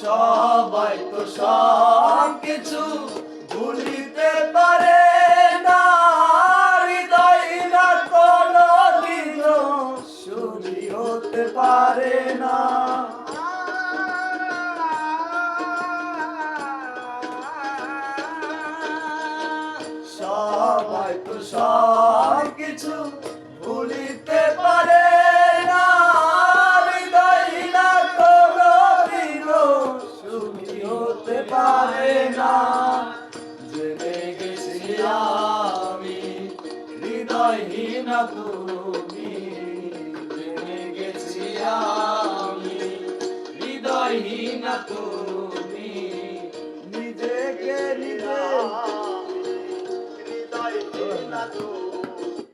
সবাই তো সব কিছু ভুলিতে পারে না। হৃদয় না কোনো দিনও সুখী হতে পারে না। সবাই তো সব কিছু হৃদয়হীন তুমি জেনে গেছি আমি। হৃদয়হীন তুমি নিজেকে নিজে। হৃদয় না তুমি।